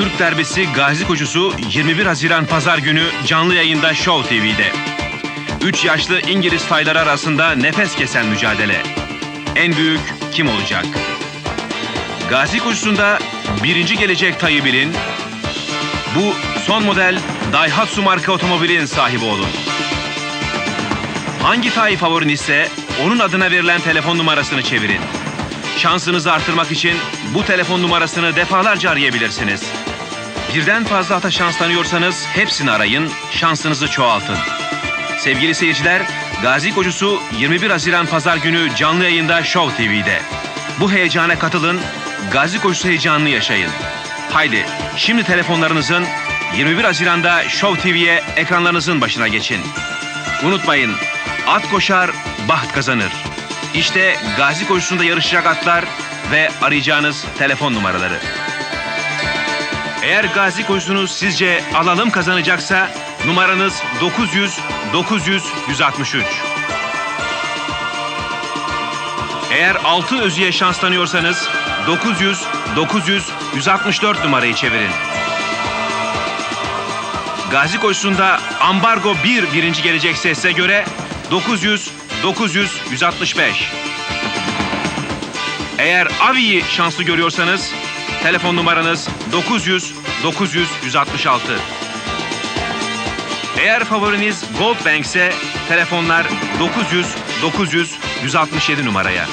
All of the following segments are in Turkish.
Türk derbisi Gazi Koşusu 21 Haziran Pazar günü canlı yayında Show TV'de. 3 yaşlı İngiliz tayları arasında nefes kesen mücadele. En büyük kim olacak? Gazi Koşusu'nda birinci gelecek tayı bilin. Bu son model Daihatsu marka otomobilin sahibi olun. Hangi tay favorin ise onun adına verilen telefon numarasını çevirin. Şansınızı artırmak için bu telefon numarasını defalarca arayabilirsiniz. Birden fazla ata şans tanıyorsanız hepsini arayın, şansınızı çoğaltın. Sevgili seyirciler, Gazi Kocusu 21 Haziran Pazar günü canlı yayında Show TV'de. Bu heyecana katılın, Gazi Kocusu heyecanını yaşayın. Haydi, şimdi telefonlarınızın 21 Haziran'da Show TV'ye ekranlarınızın başına geçin. Unutmayın, at koşar, baht kazanır. İşte Gazi Koşusu'nda yarışacak atlar ve arayacağınız telefon numaraları. Eğer Gazi Koşusu'nu sizce alalım kazanacaksa numaranız 900 900 163. Eğer altın özüye şans tanıyorsanız 900 900 164 numarayı çevirin. Gazi Koşusu'nda ambargo 1 birinci gelecekse size göre 900 900 165. Eğer Avi'yi şanslı görüyorsanız telefon numaranız 900 900 166. Eğer favoriniz Goldbank ise telefonlar 900 900 167 numaraya.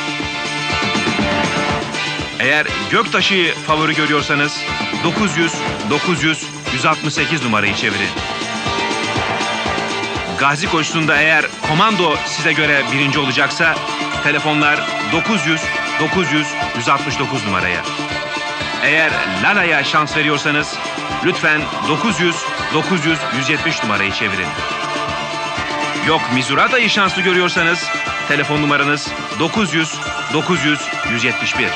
Eğer Göktaş'ı favori görüyorsanız 900 900 168 numarayı çevirin. Gazi koşusunda eğer komando size göre birinci olacaksa telefonlar 900 900 169 numaraya. Eğer Lala'ya şans veriyorsanız lütfen 900 900 170 numarayı çevirin. Yok Mizurata'yı şanslı görüyorsanız telefon numaranız 900 900 171.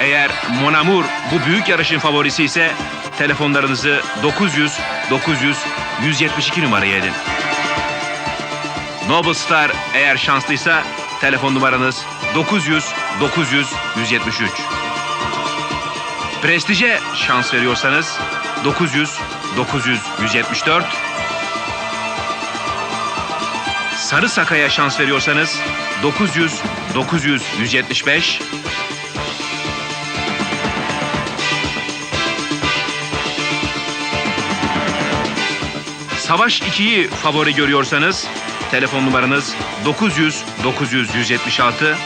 Eğer Monamur bu büyük yarışın favorisi ise telefonlarınızı 900 900 172 numaraya edin. Noble Star eğer şanslıysa telefon numaranız 900 900 173. Prestije şans veriyorsanız 900 900 174. Sarı Saka'ya şans veriyorsanız 900 900 175. Savaş 2'yi favori görüyorsanız telefon numaranız 900 900 176.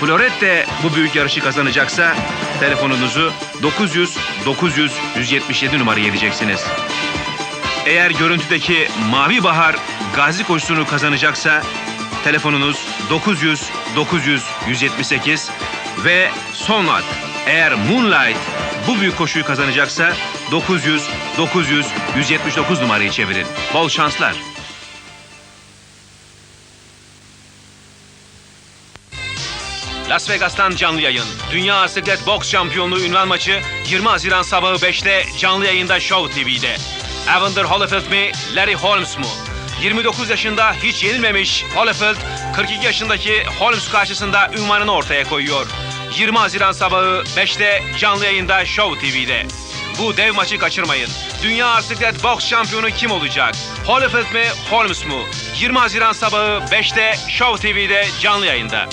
Floret de bu büyük yarışı kazanacaksa telefonunuzu 900 900 177 numaraya edeceksiniz. Eğer görüntüdeki Mavi Bahar Gazi koşusunu kazanacaksa telefonunuz 900 900 178 ve son at eğer Moonlight bu büyük koşuyu kazanacaksa 900 900 179 numarayı çevirin. Bol şanslar. Las Vegas'tan canlı yayın. Dünya Siklet Boks Şampiyonluğu ünvan maçı 20 Haziran sabahı 5'te canlı yayında Show TV'de. Evander Holyfield mi, Larry Holmes mu? 29 yaşında hiç yenilmemiş Holyfield, 42 yaşındaki Holmes karşısında ünvanını ortaya koyuyor. 20 Haziran sabahı 5'te canlı yayında Show TV'de. Bu dev maçı kaçırmayın. Dünya Arsiklet Boks Şampiyonu kim olacak? Holyfield mi, Holmes mu? 20 Haziran sabahı 5'te Show TV'de canlı yayında.